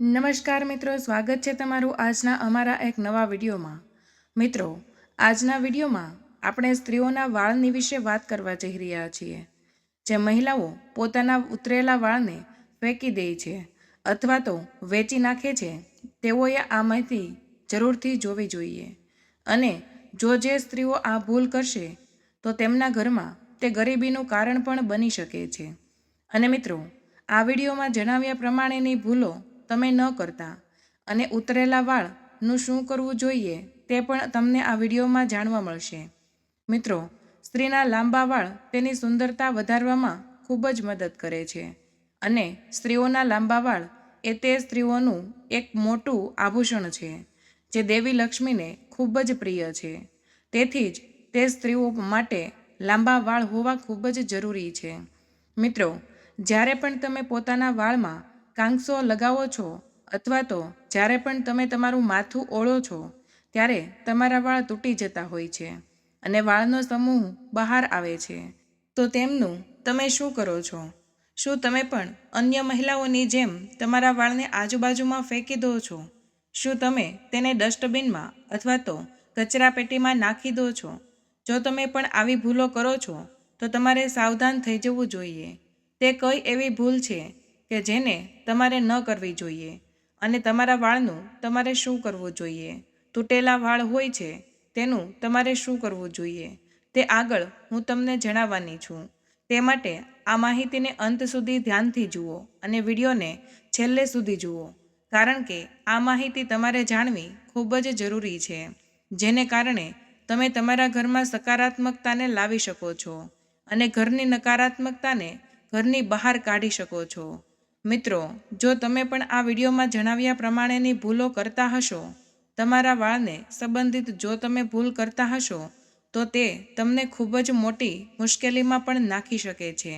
નમસ્કાર મિત્રો, સ્વાગત છે તમારું આજના અમારા એક નવા વિડીયોમાં. મિત્રો, આજના વિડીયોમાં આપણે સ્ત્રીઓના વાળની વિશે વાત કરવા જઈ રહ્યા છીએ, જે મહિલાઓ પોતાના ઉતરેલા વાળને ફેંકી દે છે અથવા તો વેચી નાખે છે, તેઓએ આ માહિતી જરૂરથી જોવી જોઈએ. અને જો જે સ્ત્રીઓ આ ભૂલ કરશે, તો તેમના ઘરમાં તે ગરીબીનું કારણ પણ બની શકે છે. અને મિત્રો, આ વિડીયોમાં જણાવ્યા પ્રમાણેની ભૂલો તમે ન કરતા. અને ઉતરેલા વાળનું શું કરવું જોઈએ તે પણ તમને આ વિડીયોમાં જાણવા મળશે. મિત્રો, સ્ત્રીના લાંબા વાળ તેની સુંદરતા વધારવામાં ખૂબ જ મદદ કરે છે. અને સ્ત્રીઓના લાંબા વાળ એ તે સ્ત્રીઓનું એક મોટું આભૂષણ છે, જે દેવી લક્ષ્મીને ખૂબ જ પ્રિય છે. તેથી જ તે સ્ત્રીઓ માટે લાંબા વાળ હોવા ખૂબ જ જરૂરી છે. મિત્રો, જ્યારે પણ તમે પોતાના વાળમાં કાંગસો લગાવો છો અથવા તો જ્યારે પણ તમે તમારું માથું ઓળો છો, ત્યારે તમારા વાળ તૂટી જતા હોય છે અને વાળનો સમૂહ બહાર આવે છે. તો તેમનું તમે શું કરો છો? શું તમે પણ અન્ય મહિલાઓની જેમ તમારા વાળને આજુબાજુમાં ફેંકી દો છો? શું તમે તેને ડસ્ટબિનમાં અથવા તો કચરાપેટીમાં નાખી દો છો? જો તમે પણ આવી ભૂલો કરો છો, તો તમારે સાવધાન થઈ જવું જોઈએ. તે કઈ એવી ભૂલ છે કે જેને તમારે ન કરવી જોઈએ અને તમારા વાળનું તમારે શું કરવું જોઈએ? તૂટેલા વાળ હોય છે, તેનું તમારે શું કરવું જોઈએ? તે આગળ હું તમને જણાવવાની છું. તે માટે આ માહિતીને અંત સુધી ધ્યાનથી જુઓ અને વિડીયોને છેલ્લે સુધી જુઓ, કારણ કે આ માહિતી તમારે જાણવી ખૂબ જ જરૂરી છે, જેને કારણે તમે તમારા ઘરમાં સકારાત્મકતાને લાવી શકો છો અને ઘરની નકારાત્મકતાને ઘરની બહાર કાઢી શકો છો. મિત્રો, જો તમે પણ આ વિડીયોમાં જણાવ્યા પ્રમાણેની ભૂલો કરતા હશો, તમારા વાળને સંબંધિત જો તમે ભૂલ કરતા હશો, તો તે તમને ખૂબ જ મોટી મુશ્કેલીમાં પણ નાખી શકે છે.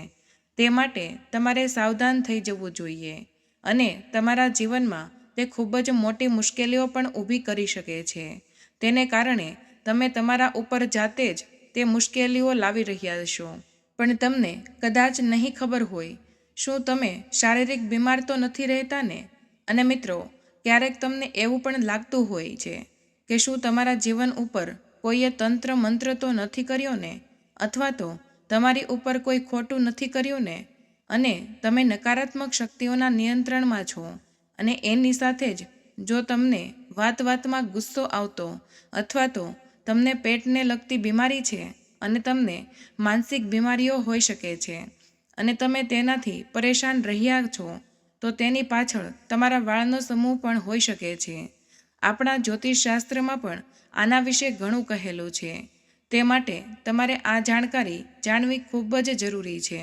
તે માટે તમારે સાવધાન થઈ જવું જોઈએ અને તમારા જીવનમાં તે ખૂબ જ મોટી મુશ્કેલીઓ પણ ઊભી કરી શકે છે. તેને કારણે તમે તમારા ઉપર જાતે જ તે મુશ્કેલીઓ લાવી રહ્યા છો પણ તમને કદાચ નહીં ખબર હોય શું તમે શારીરિક બીમાર તો નથી રહેતા ને અને મિત્રો, ક્યારેક તમને એવું પણ લાગતું હોય છે કે શું તમારા જીવન ઉપર કોઈએ તંત્ર મંત્ર તો નથી કર્યો ને અથવા તો તમારી ઉપર કોઈ ખોટું નથી કર્યું ને અને તમે નકારાત્મક શક્તિઓના નિયંત્રણમાં છો અને એની સાથે જ જો તમને વાત વાતમાં ગુસ્સો આવતો અથવા તો તમને પેટને લગતી બીમારી છે અને તમને માનસિક બીમારીઓ હોઈ શકે છે અને તમે તેનાથી પરેશાન રહ્યા છો, તો તેની પાછળ તમારા વાળનો સમૂહ પણ હોઈ શકે છે. આપણા જ્યોતિષશાસ્ત્રમાં પણ આના વિશે ઘણું કહેલું છે. તે માટે તમારે આ જાણકારી જાણવી ખૂબ જ જરૂરી છે.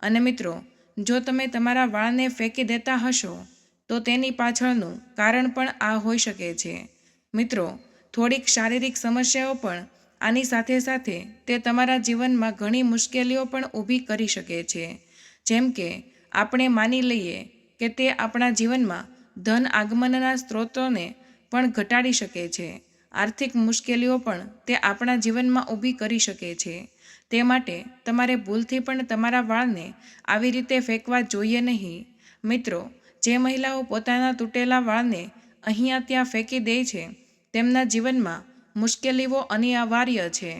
અને મિત્રો, જો તમે તમારા વાળને ફેંકી દેતા હશો, તો તેની પાછળનું કારણ પણ આ હોઈ શકે છે. મિત્રો, થોડીક શારીરિક સમસ્યાઓ પણ આની સાથે સાથે તે તમારા જીવનમાં ઘણી મુશ્કેલીઓ પણ ઊભી કરી શકે છે. જેમ કે, આપણે માની લઈએ કે તે આપણા જીવનમાં ધન આગમનના સ્ત્રોતોને પણ ઘટાડી શકે છે. આર્થિક મુશ્કેલીઓ પણ તે આપણા જીવનમાં ઊભી કરી શકે છે. તે માટે તમારે ભૂલથી પણ તમારા વાળને આવી રીતે ફેંકવા જોઈએ નહીં. મિત્રો, જે મહિલાઓ પોતાના તૂટેલા વાળને અહીંયા ત્યાં ફેંકી દે છે, તેમના જીવનમાં મુશ્કેલીઓ અનિવાર્ય છે.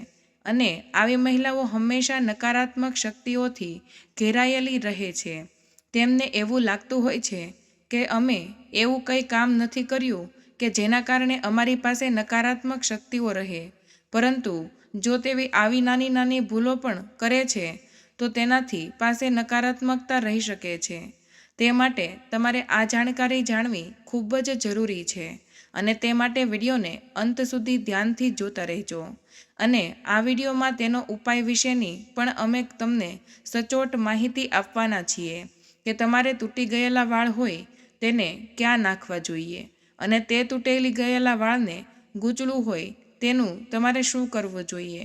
અને આવી મહિલાઓ હંમેશા નકારાત્મક શક્તિઓથી ઘેરાયેલી રહે છે. તેમને એવું લાગતું હોય છે કે અમે એવું કંઈ કામ નથી કર્યું કે જેના કારણે અમારી પાસે નકારાત્મક શક્તિઓ રહે. પરંતુ જો તેવી આવી નાની નાની ભૂલો પણ કરે છે, તો તેનાથી પાસે નકારાત્મકતા રહી શકે છે. તે માટે તમારે આ જાણકારી જાણવી ખૂબ જ જરૂરી છે. અને તે માટે વિડીયોને અંત સુધી ધ્યાનથી જોતા રહેજો. અને આ વિડીયોમાં તેનો ઉપાય વિશેની પણ અમે તમને સચોટ માહિતી આપવાના છીએ કે તમારે તૂટી ગયેલા વાળ હોય તેને ક્યાં નાખવા જોઈએ અને તે તૂટેલી ગયેલા વાળને ગૂંચળું હોય તેનું તમારે શું કરવું જોઈએ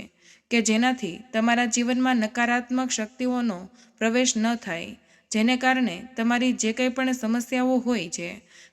કે જેનાથી તમારા જીવનમાં નકારાત્મક શક્તિઓનો પ્રવેશ ન થાય, જેને કારણે તમારી જે કંઈ પણ સમસ્યાઓ હોય છે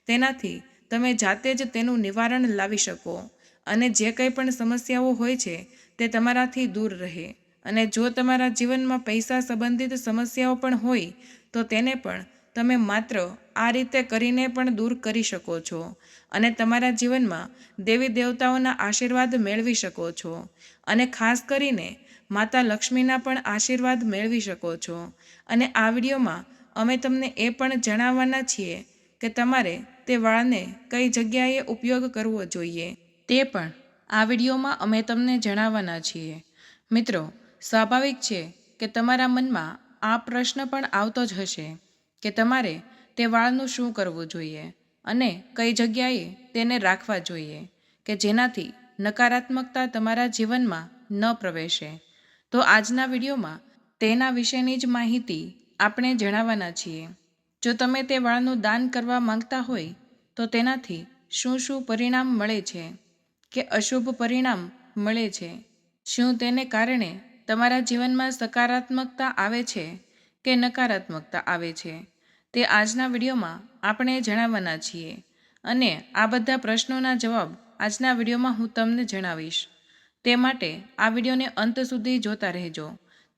તેનાથી તમે જાતે જ તેનું નિવારણ લાવી શકો. અને જે કંઈ પણ સમસ્યાઓ હોય છે, તે તમારાથી દૂર રહે. અને જો તમારા જીવનમાં પૈસા સંબંધિત સમસ્યાઓ પણ હોય, તો તેને પણ તમે માત્ર આ રીતે કરીને પણ દૂર કરી શકો છો. અને તમારા જીવનમાં દેવી દેવતાઓના આશીર્વાદ મેળવી શકો છો. અને ખાસ કરીને માતા લક્ષ્મીના પણ આશીર્વાદ મેળવી શકો છો. અને આ વિડીયોમાં અમે તમને એ પણ જણાવવાના છીએ કે તમારે તે વાળને કઈ જગ્યાએ ઉપયોગ કરવો જોઈએ તે પણ આ વિડીયોમાં અમે તમને જણાવવાના છીએ. મિત્રો, સ્વાભાવિક છે કે તમારા મનમાં આ પ્રશ્ન પણ આવતો જ હશે કે તમારે તે વાળનું શું કરવું જોઈએ અને કઈ જગ્યાએ તેને રાખવા જોઈએ કે જેનાથી નકારાત્મકતા તમારા જીવનમાં ન પ્રવેશે. તો આજના વિડીયોમાં તેના વિશેની જ માહિતી આપણે જણાવવાના છીએ. જો તમે તે વાળનું દાન કરવા માંગતા હોય, તો તેનાથી શું શું પરિણામ મળે છે? કે અશુભ પરિણામ મળે છે? શું તેને કારણે તમારા જીવનમાં સકારાત્મકતા આવે છે કે નકારાત્મકતા આવે છે? તે આજના વિડીયોમાં આપણે જણાવવાના છીએ. અને આ બધા પ્રશ્નોના જવાબ આજના વિડીયોમાં હું તમને જણાવીશ. તે માટે આ વિડીયોને અંત સુધી જોતા રહેજો.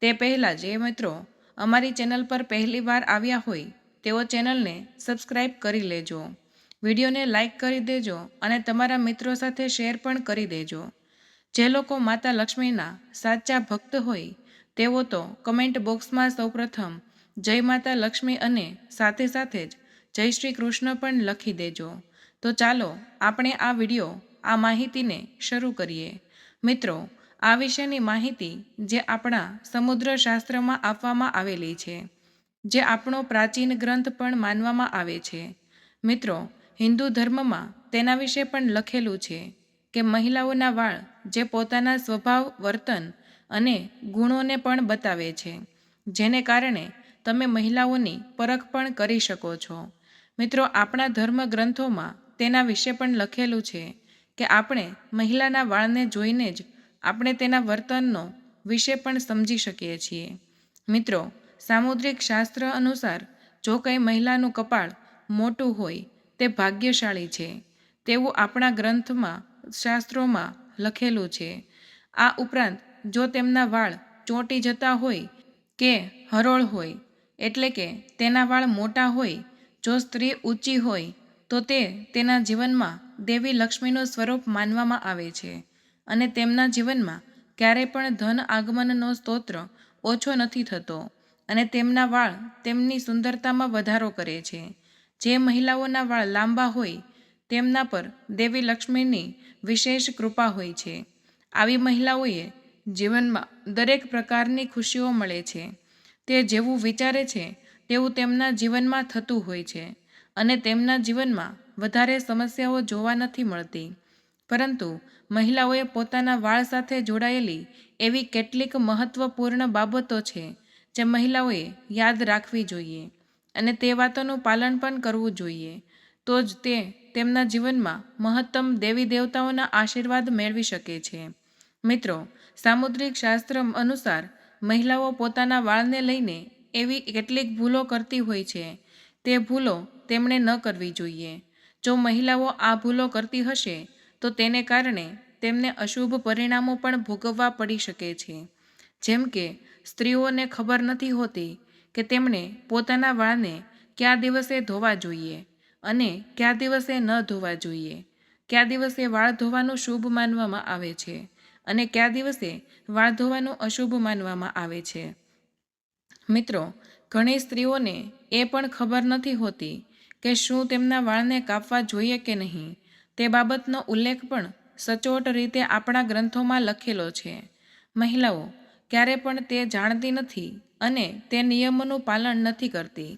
તે પહેલાં જે મિત્રો અમારી ચેનલ પર પહેલી વાર આવ્યા હોય તેઓ ચેનલને સબસ્ક્રાઇબ કરી લેજો. વિડીયોને લાઈક કરી દેજો અને તમારા મિત્રો સાથે શેર પણ કરી દેજો. જે લોકો માતા લક્ષ્મીના સાચા ભક્ત હોય, તેઓ તો કમેન્ટ બોક્સમાં સૌપ્રથમ જય માતા લક્ષ્મી અને સાથે સાથે જ જય શ્રી કૃષ્ણ પણ લખી દેજો. તો ચાલો આપણે આ વીડિયો, આ માહિતીને શરૂ કરીએ. મિત્રો, આ વિશેની માહિતી જે આપણા સમુદ્ર શાસ્ત્રમાં આપવામાં આવેલી છે. જે આપણો પ્રાચીન ગ્રંથ પણ માનવામાં આવે છે. મિત્રો, હિન્દુ ધર્મમાં તેના વિશે પણ લખેલું છે કે મહિલાઓના વાળ જે પોતાના સ્વભાવ, વર્તન અને ગુણોને પણ બતાવે છે, જેને કારણે તમે મહિલાઓની પરખ પણ કરી શકો છો. મિત્રો, આપણા ધર્મ ગ્રંથોમાં તેના વિશે પણ લખેલું છે કે આપણે મહિલાના વાળને જોઈને જ આપણે તેના વર્તનનો વિશે પણ સમજી શકીએ છીએ. મિત્રો સામુદ્રિક શાસ્ત્ર અનુસાર જો કંઈ મહિલાનું કપાળ મોટું હોય, તે ભાગ્યશાળી છે. તેવું આપણા ગ્રંથમાં, શાસ્ત્રોમાં લખેલું છે. આ ઉપરાંત, જો તેમના વાળ ચોંટી જતા હોય કે હરોળ હોય, એટલે કે તેના વાળ મોટા હોય, જો સ્ત્રી ઊંચી હોય, તો તે તેના જીવનમાં દેવી લક્ષ્મીનું સ્વરૂપ માનવામાં આવે છે અને તેમના જીવનમાં ક્યારેય પણ ધન આગમનનો સ્તોત્ર ઓછો નથી થતો. અને તેમના વાળ તેમની સુંદરતામાં વધારો કરે છે. જે મહિલાઓના વાળ લાંબા હોય, તેમના પર દેવી લક્ષ્મીની વિશેષ કૃપા હોય છે. આવી મહિલાઓએ જીવનમાં દરેક પ્રકારની ખુશીઓ મળે છે. તે જેવું વિચારે છે, તેવું તેમના જીવનમાં થતું હોય છે અને તેમના જીવનમાં વધારે સમસ્યાઓ જોવા નથી મળતી. પરંતુ મહિલાઓએ પોતાના વાળ સાથે જોડાયેલી એવી કેટલીક મહત્વપૂર્ણ બાબતો છે જે મહિલાઓએ યાદ રાખવી જોઈએ અને તે વાતોનું પાલન પણ કરવું જોઈએ, તો જ તે તેમના જીવનમાં મહત્તમ દેવી દેવતાઓના આશીર્વાદ મેળવી શકે છે. મિત્રો, સામુદ્રિક શાસ્ત્ર અનુસાર મહિલાઓ પોતાના વાળને લઈને એવી કેટલીક ભૂલો કરતી હોય છે. તે ભૂલો તેમણે ન કરવી જોઈએ. જો મહિલાઓ આ ભૂલો કરતી હશે, તો તેને કારણે તેમને અશુભ પરિણામો પણ ભોગવવા પડી શકે છે. જેમ કે સ્ત્રીઓને ખબર નથી હોતી કે તેમણે પોતાના વાળને કયા દિવસે ધોવા જોઈએ અને કયા દિવસે ન ધોવા જોઈએ. કયા દિવસે વાળ ધોવાનું શુભ માનવામાં આવે છે અને કયા દિવસે વાળ ધોવાનું અશુભ માનવામાં આવે છે. મિત્રો, ઘણી સ્ત્રીઓને એ પણ ખબર નથી હોતી કે શું તેમના વાળને કાપવા જોઈએ કે નહીં. તે બાબતનો ઉલ્લેખ પણ સચોટ રીતે આપણા ગ્રંથોમાં લખેલો છે. મહિલાઓ ક્યારે પણ તે જાણતી નથી અને તે નિયમોનું પાલન નથી કરતી.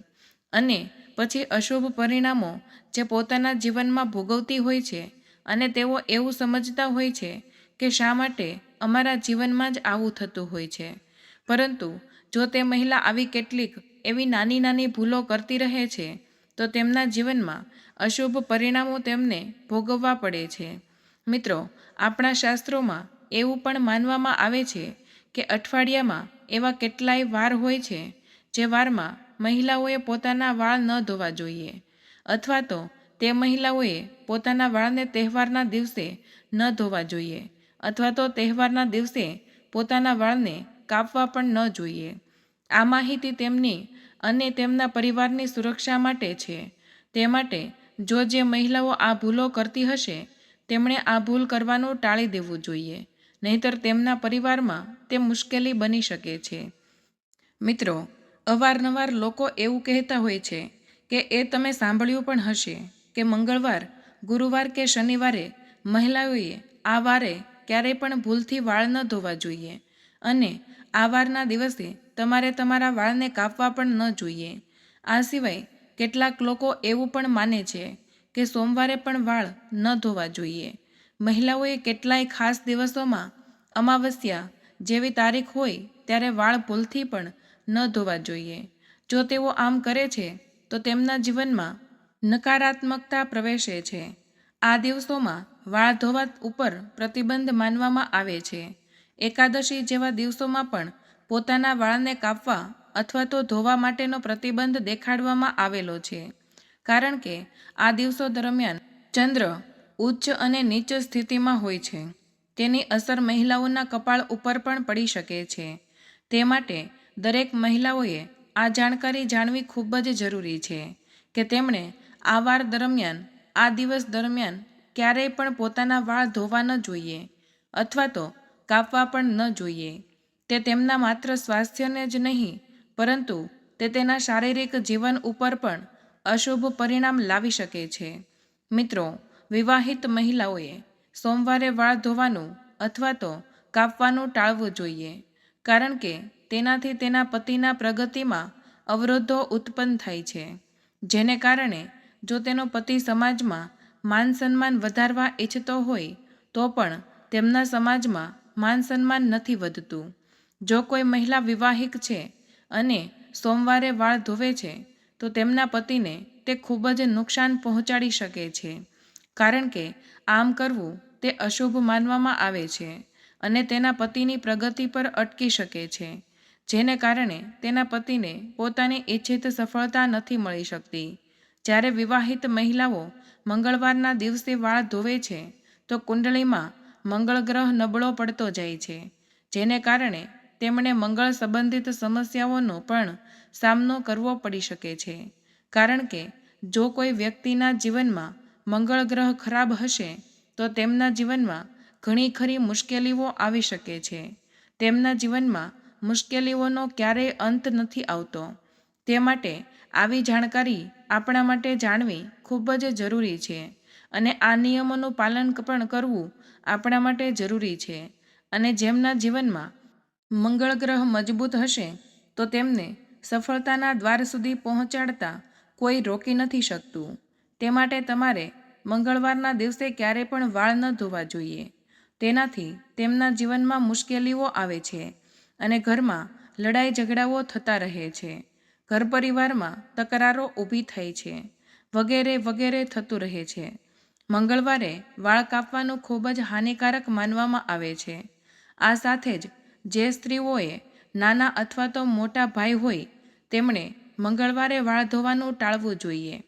અને પછી અશુભ પરિણામો જે પોતાના જીવનમાં ભોગવતી હોય છે અને તેઓ એવું સમજતા હોય છે કે શા માટે અમારા જીવનમાં જ આવું થતું હોય છે. પરંતુ જો તે મહિલા આવી કેટલીક એવી નાની નાની ભૂલો કરતી રહે છે, તો તેમના જીવનમાં અશુભ પરિણામો તેમને ભોગવવા પડે છે. મિત્રો, આપણા શાસ્ત્રોમાં એવું પણ માનવામાં આવે છે કે અઠવાડિયામાં એવા કેટલાય વાર હોય છે જે વારમાં મહિલાઓએ પોતાના વાળ ન ધોવા જોઈએ અથવા તો તે મહિલાઓએ પોતાના વાળને તહેવારના દિવસે ન ધોવા જોઈએ અથવા તો તહેવારના દિવસે પોતાના વાળને કાપવા પણ ન જોઈએ. આ માહિતી તેમની અને તેમના પરિવારની સુરક્ષા માટે છે. તે માટે જો જે મહિલાઓ આ ભૂલો કરતી હશે, તેમણે આ ભૂલ કરવાનું ટાળી દેવું જોઈએ. નહીંતર તેમના પરિવારમાં તે મુશ્કેલી બની શકે છે. મિત્રો, અવારનવાર લોકો એવું કહેતા હોય છે કે, એ તમે સાંભળ્યું પણ હશે કે મંગળવાર, ગુરુવાર કે શનિવારે મહિલાઓએ આ વારે ક્યારેય પણ ભૂલથી વાળ ન ધોવા જોઈએ અને આ વારના દિવસે તમારે તમારા વાળને કાપવા પણ ન જોઈએ. આ સિવાય કેટલાક લોકો એવું પણ માને છે કે, સોમવારે પણ વાળ ન ધોવા જોઈએ. મહિલાઓએ કેટલાય ખાસ દિવસોમાં અમાવસ્યા જેવી તારીખ હોય ત્યારે વાળ ભૂલથી પણ ન ધોવા જોઈએ. જો તેઓ આમ કરે છે, તો તેમના જીવનમાં નકારાત્મકતા પ્રવેશે છે. આ દિવસોમાં વાળ ધોવા ઉપર પ્રતિબંધ માનવામાં આવે છે. એકાદશી જેવા દિવસોમાં પણ પોતાના વાળને કાપવા અથવા તો ધોવા માટેનો પ્રતિબંધ દેખાડવામાં આવેલો છે. કારણ કે આ દિવસો દરમિયાન ચંદ્ર ઉચ્ચ અને નીચ સ્થિતિમાં હોય છે. તેની અસર મહિલાઓના કપાળ ઉપર પણ પડી શકે છે. તે માટે દરેક મહિલાઓએ આ જાણકારી જાણવી ખૂબ જ જરૂરી છે કે તેમણે આ વાર દરમિયાન, આ દિવસ દરમિયાન ક્યારેય પણ પોતાના વાળ ધોવા ન જોઈએ અથવા તો કાપવા પણ ન જોઈએ. તે તેમના માત્ર સ્વાસ્થ્યને જ નહીં, પરંતુ તે તેના શારીરિક જીવન ઉપર પણ અશુભ પરિણામ લાવી શકે છે. મિત્રો વિવાહિત મહિલાઓએ સોમવારે વાળ ધોવાનું અથવા તો કાપવાનું ટાળવું જોઈએ, કારણ કે તેનાથી તેના પતિના પ્રગતિમાં અવરોધો ઉત્પન્ન થાય છે, જેને કારણે જો તેનો પતિ સમાજમાં માન સન્માન વધારવા ઈચ્છતો હોય, તો પણ તેમના સમાજમાં માન સન્માન નથી વધતું. જો કોઈ મહિલા વિવાહિક છે અને સોમવારે વાળ ધોવે છે, તો તેમના પતિને તે ખૂબ જ નુકસાન પહોંચાડી શકે છે. કારણ કે આમ કરવું તે અશુભ માનવામાં આવે છે અને તેના પતિની પ્રગતિ પર અટકી શકે છે, જેને કારણે તેના પતિને પોતાની ઈચ્છિત સફળતા નથી મળી શકતી. જ્યારે વિવાહિત મહિલાઓ મંગળવારના દિવસે વાળ ધોવે છે, તો કુંડળીમાં મંગળ ગ્રહ નબળો પડતો જાય છે, જેને કારણે તેમણે મંગળ સંબંધિત સમસ્યાઓનો પણ સામનો કરવો પડી શકે છે. કારણ કે જો કોઈ વ્યક્તિના જીવનમાં મંગળ ગ્રહ ખરાબ હશે, તો તેમના જીવનમાં ઘણી ખરી મુશ્કેલીઓ આવી શકે છે. તેમના જીવનમાં મુશ્કેલીઓનો ક્યારેય અંત નથી આવતો. તે માટે આવી જાણકારી આપણા માટે જાણવી ખૂબ જ જરૂરી છે અને આ નિયમોનું પાલન પણ કરવું આપણા માટે જરૂરી છે. અને જેમના જીવનમાં મંગળ ગ્રહ મજબૂત હશે, તો તેમને સફળતાના દ્વાર સુધી પહોંચાડતા કોઈ રોકી નથી શકતું. તે માટે તમારે મંગળવારના દિવસે ક્યારેય પણ વાળ ન ધોવા જોઈએ. તેનાથી તેમના જીવનમાં મુશ્કેલીઓ આવે છે અને ઘરમાં લડાઈ ઝઘડાઓ થતા રહે છે. ઘર પરિવારમાં તકરારો ઊભી થાય છે. વગેરે વગેરે થતું રહે છે. મંગળવારે વાળ કાપવાનું ખૂબ જ હાનિકારક માનવામાં આવે છે. આ સાથે જ જે સ્ત્રીઓએ નાના અથવા તો મોટા ભાઈ હોય, તેમણે મંગળવારે વાળ ધોવાનું ટાળવું જોઈએ.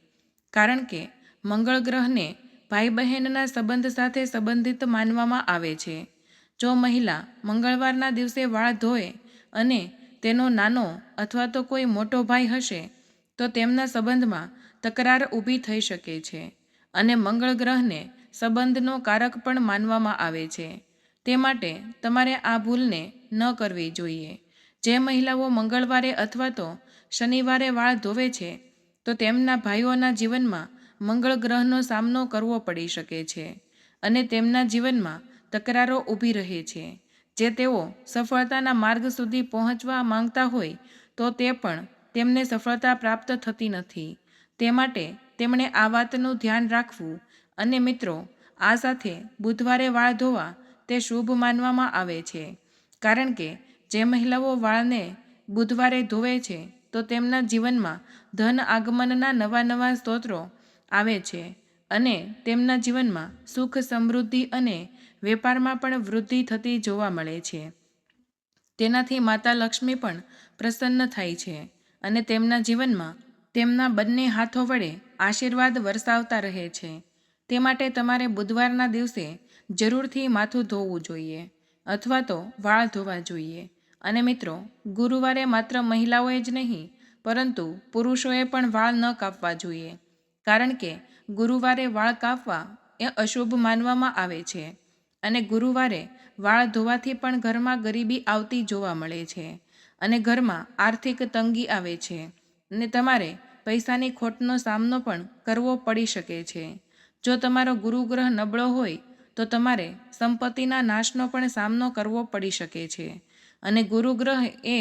કારણ કે મંગળ ગ્રહને ભાઈ બહેનના સંબંધ સાથે સંબંધિત માનવામાં આવે છે. જો મહિલા મંગળવારના દિવસે વાળ ધોએ અને તેનો નાનો અથવા તો કોઈ મોટો ભાઈ હશે, તો તેમના સંબંધમાં તકરાર ઊભી થઈ શકે છે અને મંગળ ગ્રહને સંબંધનો કારક પણ માનવામાં આવે છે. તે માટે તમારે આ ભૂલને ન કરવી જોઈએ. જે મહિલાઓ મંગળવારે અથવા તો શનિવારે વાળ ધોવે છે તો તેમના ભાઈઓના જીવનમાં મંગળ ગ્રહનો સામનો કરવો પડી શકે છે અને તેમના જીવનમાં તકરારો ઊભી રહે છે. જે તેઓ સફળતાના માર્ગ સુધી પહોંચવા માંગતા હોય તો તે પણ તેમને સફળતા પ્રાપ્ત થતી નથી. તે માટે તેમણે આ વાતનું ધ્યાન રાખવું અને મિત્રો, આ સાથે બુધવારે વાળ ધોવા તે શુભ માનવામાં આવે છે. કારણ કે જે મહિલાઓ વાળને બુધવારે ધોવે છે, તો તેમના જીવનમાં ધન આગમનના નવા નવા સ્તોત્રો આવે છે અને તેમના જીવનમાં સુખ, સમૃદ્ધિ અને વેપારમાં પણ વૃદ્ધિ થતી જોવા મળે છે. તેનાથી માતા લક્ષ્મી પણ પ્રસન્ન થાય છે અને તેમના જીવનમાં તેમના બંને હાથો વડે આશીર્વાદ વરસાવતા રહે છે. તે માટે તમારે બુધવારના દિવસે જરૂરથી માથું ધોવું જોઈએ અથવા તો વાળ ધોવા જોઈએ. અને મિત્રો, ગુરુવારે માત્ર મહિલાઓએ જ નહીં પરંતુ પુરુષોએ પણ વાળ ન કાપવા જોઈએ. કારણ કે ગુરુવારે વાળ કાપવા એ અશુભ માનવામાં આવે છે અને ગુરુવારે વાળ ધોવાથી પણ ઘરમાં ગરીબી આવતી જોવા મળે છે અને ઘરમાં આર્થિક તંગી આવે છે અને તમારે પૈસાની ખોટનો સામનો પણ કરવો પડી શકે છે. જો તમારો ગુરુગ્રહ નબળો હોય, તો તમારે સંપત્તિના નાશનો પણ સામનો કરવો પડી શકે છે અને ગુરુગ્રહ એ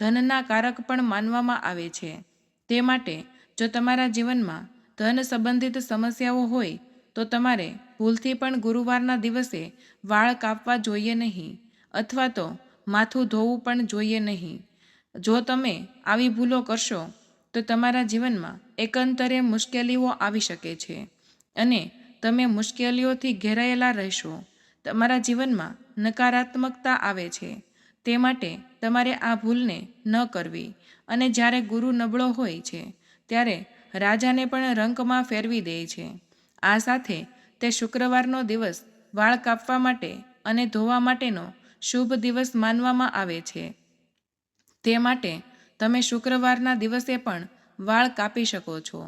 ધનના કારક પણ માનવામાં આવે છે. તે માટે જો તમારા જીવનમાં ધન સંબંધિત સમસ્યાઓ હોય, તો તમારે ભૂલથી પણ ગુરુવારના દિવસે વાળ કાપવા જોઈએ નહીં, અથવા તો માથું ધોવું પણ જોઈએ નહીં. જો તમે આવી ભૂલો કરશો, તો તમારા જીવનમાં એકંતરે મુશ્કેલીઓ આવી શકે છે અને તમે મુશ્કેલીઓથી ઘેરાયેલા રહેશો. તમારા જીવનમાં નકારાત્મકતા આવે છે. તે માટે તમારે આ ભૂલને ન કરવી. અને જ્યારે ગુરુ નબળો હોય છે, ત્યારે રાજાને પણ રંકમાં ફેરવી દે છે. આ સાથે તે શુક્રવારનો દિવસ વાળ કાપવા માટે અને ધોવા માટેનો શુભ દિવસ માનવામાં આવે છે. તે માટે તમે શુક્રવારના દિવસે પણ વાળ કાપી શકો છો,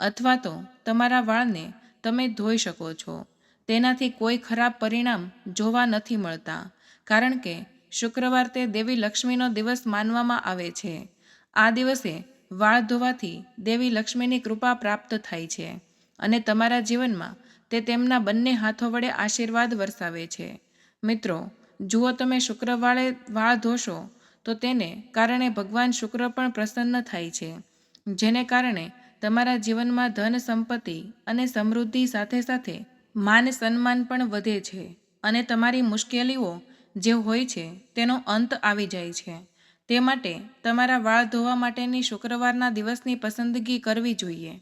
અથવા તો તમારા વાળને તમે ધોઈ શકો છો. તેનાથી કોઈ ખરાબ પરિણામ જોવા નથી મળતા, કારણ કે શુક્રવાર તે દેવી લક્ષ્મીનો દિવસ માનવામાં આવે છે. આ દિવસે વાળ ધોવાથી દેવી લક્ષ્મીની કૃપા પ્રાપ્ત થાય છે અને તમારા જીવનમાં તે તેમના બંને હાથો વડે આશીર્વાદ વરસાવે છે. મિત્રો, જુઓ તમે શુક્રવારે વાળ ધોશો તો તેને કારણે ભગવાન શુક્ર પણ પ્રસન્ન થાય છે, જેને કારણે તમારા જીવનમાં ધન સંપત્તિ અને સમૃદ્ધિ સાથે સાથે માન સન્માન પણ વધે છે અને તમારી મુશ્કેલીઓ જે હોય છે, તેનો અંત આવી જાય છે. તે માટે તમારા વાળ ધોવા માટેની શુક્રવારના દિવસની પસંદગી કરવી જોઈએ.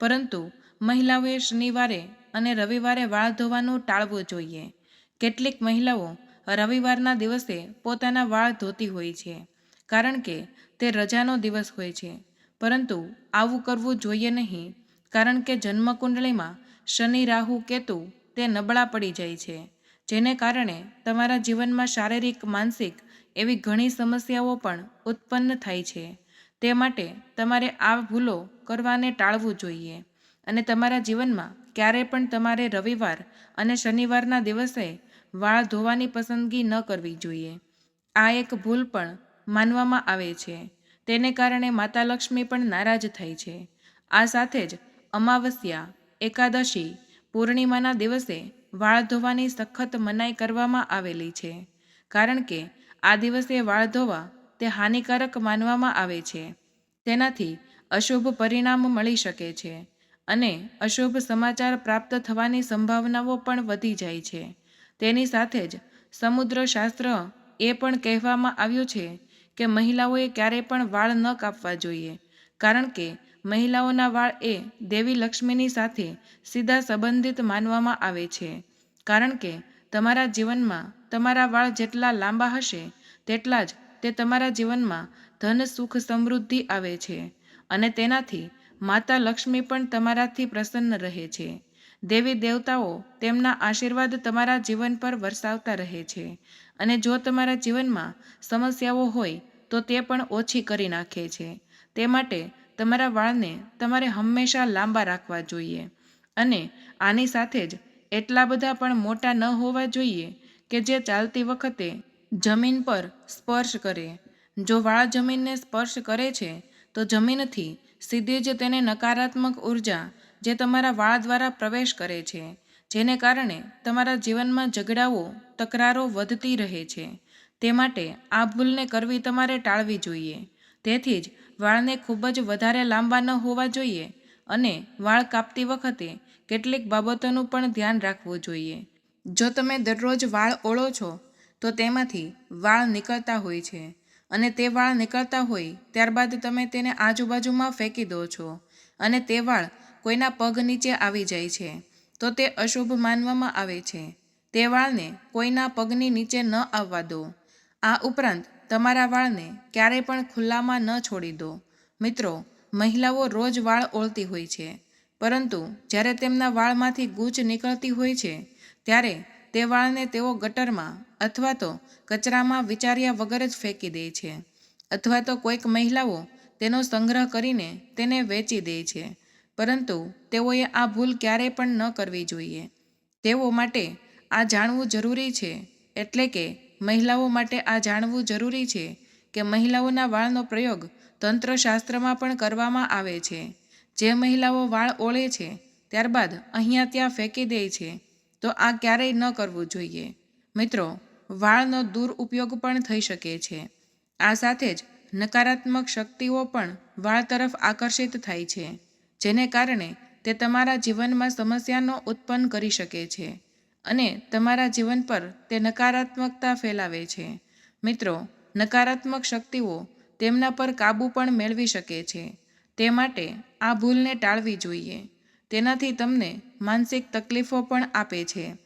પરંતુ મહિલાઓએ શનિવારે અને રવિવારે વાળ ધોવાનું ટાળવું જોઈએ. કેટલીક મહિલાઓ રવિવારના દિવસે પોતાના વાળ ધોતી હોય છે, કારણ કે તે રજાનો દિવસ હોય છે. પરંતુ આવું કરવું જોઈએ નહીં, કારણ કે જન્મકુંડળીમાં શનિ, રાહુ, કેતુ તે નબળા પડી જાય છે. જેને કારણે તમારા જીવનમાં શારીરિક, માનસિક એવી ઘણી સમસ્યાઓ પણ ઉત્પન્ન થાય છે. તે માટે તમારે આ ભૂલો કરવાને ટાળવું જોઈએ અને તમારા જીવનમાં ક્યારે પણ તમારે રવિવાર અને શનિવારના દિવસે વાળ ધોવાની પસંદગી ન કરવી જોઈએ. આ એક ભૂલ પણ માનવામાં આવે છે. તેને કારણે માતા લક્ષ્મી પણ નારાજ થાય છે. આ સાથે જ અમાવસ્યા, એકાદશી, પૂર્ણિમાના દિવસે વાળ ધોવાની સખત મનાઈ કરવામાં આવેલી છે. કારણ કે, આ દિવસે વાળ ધોવા તે હાનિકારક માનવામાં આવે છે. તેનાથી અશુભ પરિણામ મળી શકે છે અને અશુભ સમાચાર પ્રાપ્ત થવાની સંભાવનાઓ પણ વધી જાય છે. તેની સાથે જ સમુદ્ર શાસ્ત્ર એ પણ કહેવામાં આવ્યું છે કે મહિલાઓએ ક્યારેય પણ વાળ ન કાપવા જોઈએ. કારણ કે મહિલાઓના વાળ એ દેવી લક્ષ્મીની સાથે સીધા સંબંધિત માનવામાં આવે છે. કારણ કે તમારા જીવનમાં તમારા વાળ જેટલા લાંબા હશે, તેટલા જ તે તમારા જીવનમાં ધન, સુખ, સમૃદ્ધિ આવે છે અને તેનાથી માતા લક્ષ્મી પણ તમારાથી પ્રસન્ન રહે છે. દેવી દેવતાઓ તેમના આશીર્વાદ તમારા જીવન પર વરસાવતા રહે છે અને જો તમારા જીવનમાં સમસ્યાઓ હોય તો તે પણ ઓછી કરી નાખે છે. તે માટે તમારા વાળને તમારે હંમેશા લાંબા રાખવા જોઈએ. અને આની સાથે જ એટલા બધા પણ મોટા ન હોવા જોઈએ કે જે ચાલતી વખતે જમીન પર સ્પર્શ કરે. જો વાળ જમીનને સ્પર્શ કરે છે, તો જમીનથી સીધી જ તેને નકારાત્મક ઊર્જા જે તમારા વાળ દ્વારા પ્રવેશ કરે છે, જેને કારણે તમારા જીવનમાં ઝઘડાઓ, તકરારો વધતી રહે છે. તે માટે આ ભૂલને કરવી તમારે ટાળવી જોઈએ. તેથી જ વાળને ખૂબ જ વધારે લાંબા ન હોવા જોઈએ અને વાળ કાપતી વખતે કેટલીક બાબતોનું પણ ધ્યાન રાખવું જોઈએ. જો તમે દરરોજ વાળ ઓળો છો, તો તેમાંથી વાળ નીકળતા હોય છે અને તે વાળ નીકળતા હોય ત્યારબાદ તમે તેને આજુબાજુમાં ફેંકી દો છો અને તે વાળ કોઈના પગ નીચે આવી જાય છે, તો તે અશુભ માનવામાં આવે છે. તે વાળને કોઈના પગની નીચે ન આવવા દો. આ ઉપરાંત તમારા વાળને ક્યારેય પણ ખુલ્લામાં ન છોડી દો. મિત્રો, મહિલાઓ રોજ વાળ ઓળતી હોય છે. પરંતુ જ્યારે તેમના વાળમાંથી ગૂંચ નીકળતી હોય છે, ત્યારે તે વાળને તેઓ ગટરમાં અથવા તો કચરામાં વિચાર્યા વગર જ ફેંકી દે છે. અથવા તો કોઈક મહિલાઓ તેનો સંગ્રહ કરીને તેને વેચી દે છે. પરંતુ તેઓએ આ ભૂલ ક્યારેય પણ ન કરવી જોઈએ. તેઓ માટે આ જાણવું જરૂરી છે, એટલે કે મહિલાઓ માટે આ જાણવું જરૂરી છે કે મહિલાઓના વાળનો પ્રયોગ તંત્રશાસ્ત્રમાં પણ કરવામાં આવે છે. જે મહિલાઓ વાળ ઓળે છે, ત્યારબાદ અહીંયા ત્યાં ફેંકી દે છે, તો આ ક્યારેય ન કરવું જોઈએ. મિત્રો, વાળનો દુરુપયોગ પણ થઈ શકે છે. આ સાથે જ નકારાત્મક શક્તિઓ પણ વાળ તરફ આકર્ષિત થાય છે, જેને કારણે તે તમારા જીવનમાં સમસ્યાનો ઉત્પન્ન કરી શકે છે. અને તમારા જીવન પર તે નકારાત્મકતા ફેલાવે છે. મિત્રો, નકારાત્મક શક્તિઓ તેમના પર કાબૂ પણ મેળવી શકે છે. તે માટે આ ભૂલને ટાળવી જોઈએ. તેનાથી તમને માનસિક તકલીફો પણ આપે છે.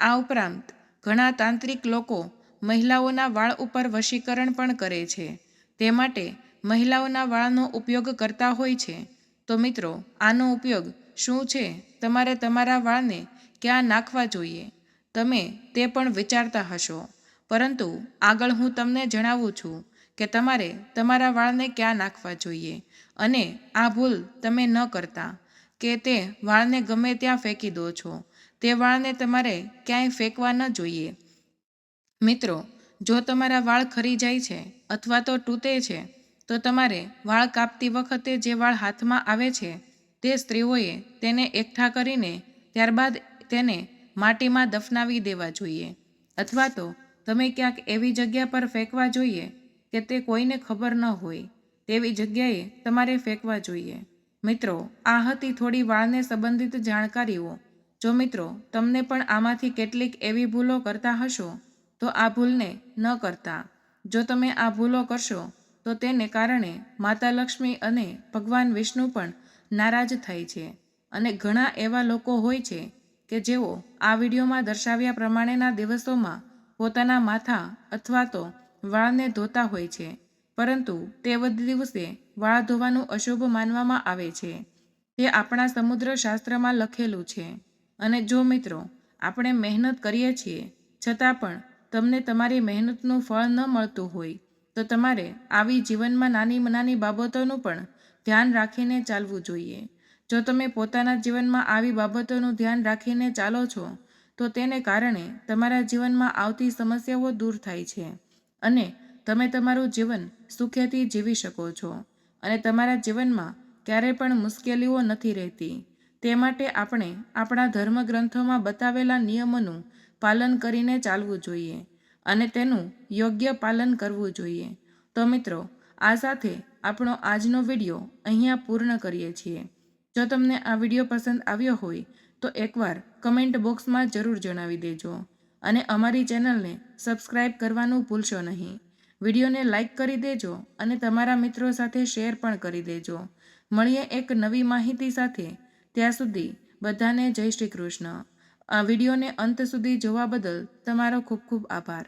આ ઉપરાંત, ઘણા તાંત્રિક લોકો મહિલાઓના વાળ ઉપર વશીકરણ પણ કરે છે. તે માટે મહિલાઓના વાળનો ઉપયોગ કરતા હોય છે. તો મિત્રો, આનો ઉપયોગ શું છે? તમારે તમારા વાળને ક્યાં નાખવા જોઈએ? તમે તે પણ વિચારતા હશો. પરંતુ આગળ હું તમને જણાવું છું કે તમારે તમારા વાળને ક્યાં નાખવા જોઈએ અને આ ભૂલ તમે ન કરતા. કે તે વાળને ગમે ત્યાં ફેંકી દો છો. તે વાળને તમારે ક્યાંય ફેંકવા ન જોઈએ. મિત્રો, જો તમારા વાળ ખરી જાય છે અથવા તો તૂટે છે, તો તમારે વાળ કાપતી વખતે જે વાળ હાથમાં આવે છે, તે સ્ત્રીઓએ તેને એકઠા કરીને ત્યારબાદ તેને માટીમાં દફનાવી દેવા જોઈએ. અથવા તો તમે ક્યાંક એવી જગ્યા પર ફેંકવા જોઈએ કે તે કોઈને ખબર ન હોય. તેવી જગ્યાએ તમારે ફેંકવા જોઈએ. મિત્રો, આ હતી થોડી વાળને સંબંધિત જાણકારીઓ. જો મિત્રો, તમને પણ આમાંથી કેટલીક એવી ભૂલો કરતા હશો, તો આ ભૂલને ન કરતા. જો તમે આ ભૂલો કરશો, તો તેને કારણે માતા લક્ષ્મી અને ભગવાન વિષ્ણુ પણ નારાજ થાય છે. અને ઘણા એવા લોકો હોય છે કે જેઓ આ વિડીયોમાં દર્શાવ્યા પ્રમાણેના દિવસોમાં પોતાના માથા અથવા તો વાળને ધોતા હોય છે, પરંતુ તે દિવસે વાળ ધોવાનું અશુભ માનવામાં આવે છે. તે આપણા સમુદ્ર શાસ્ત્રમાં લખેલું છે. અને જો મિત્રો, આપણે મહેનત કરીએ છીએ, છતાં પણ તમને તમારી મહેનતનું ફળ ન મળતું હોય, તો તમારે આવી જીવનમાં નાની નાની બાબતોનું પણ ધ્યાન રાખીને ચાલવું જોઈએ. જો તમે પોતાના જીવનમાં આવી બાબતોનું ધ્યાન રાખીને ચાલો છો, તો તેને કારણે તમારા જીવનમાં આવતી સમસ્યાઓ દૂર થાય છે અને તમે તમારું જીવન સુખેથી જીવી શકો છો અને તમારા જીવનમાં ક્યારેય પણ મુશ્કેલીઓ નથી રહેતી. તે માટે આપણે આપણા ધર્મગ્રંથોમાં બતાવેલા નિયમોનું પાલન કરીને ચાલવું જોઈએ અને તેનું યોગ્ય પાલન કરવું જોઈએ. તો મિત્રો, આ સાથે આપણો આજનો વીડિયો અહીંયા પૂર્ણ કરીએ છીએ. જો તમને આ વીડિયો પસંદ આવ્યો હોય, તો એકવાર કમેન્ટ બોક્સમાં જરૂર જણાવી દેજો અને અમારી ચેનલને સબસ્ક્રાઈબ કરવાનું ભૂલશો નહીં. વિડીયોને લાઇક કરી દેજો અને તમારા મિત્રો સાથે શેર પણ કરી દેજો. મળીએ એક નવી માહિતી સાથે. ત્યાં સુધી બધાને જય શ્રી કૃષ્ણ. આ વિડીયોને અંત સુધી જોવા બદલ તમારો ખૂબ ખૂબ આભાર.